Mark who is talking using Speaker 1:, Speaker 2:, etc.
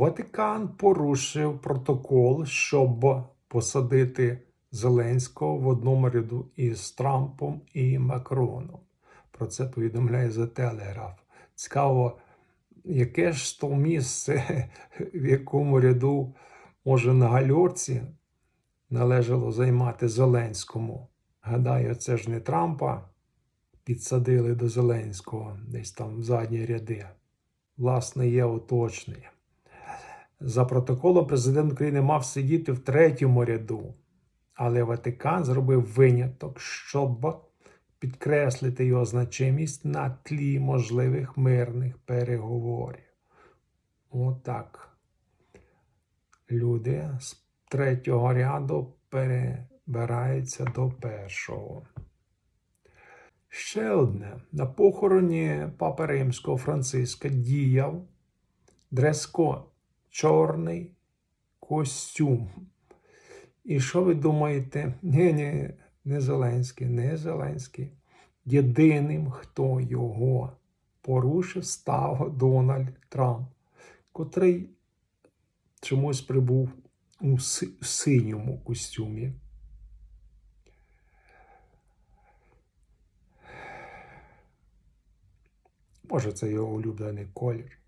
Speaker 1: Ватикан порушив протокол, щоб посадити Зеленського в одному ряду із Трампом і Макроном. Про це повідомляє The Telegraph. Цікаво, яке ж то місце, в якому ряду, може, на гальорці належало займати Зеленському. Гадаю, це ж не Трампа підсадили до Зеленського десь там в задні ряди. Власне, є уточнення. За протоколом президент України мав сидіти в третьому ряду, але Ватикан зробив виняток, щоб підкреслити його значимість на тлі можливих мирних переговорів. Отак. Люди з третього ряду перебираються до першого. Ще одне. На похороні Папи Римського Франциска діяв дрес-код чорний костюм. І що ви думаєте? Ні, ні, не Зеленський, не Зеленський. Єдиним, хто його порушив, став Дональд Трамп, котрий чомусь прибув у синьому костюмі. Може, це його улюблений колір.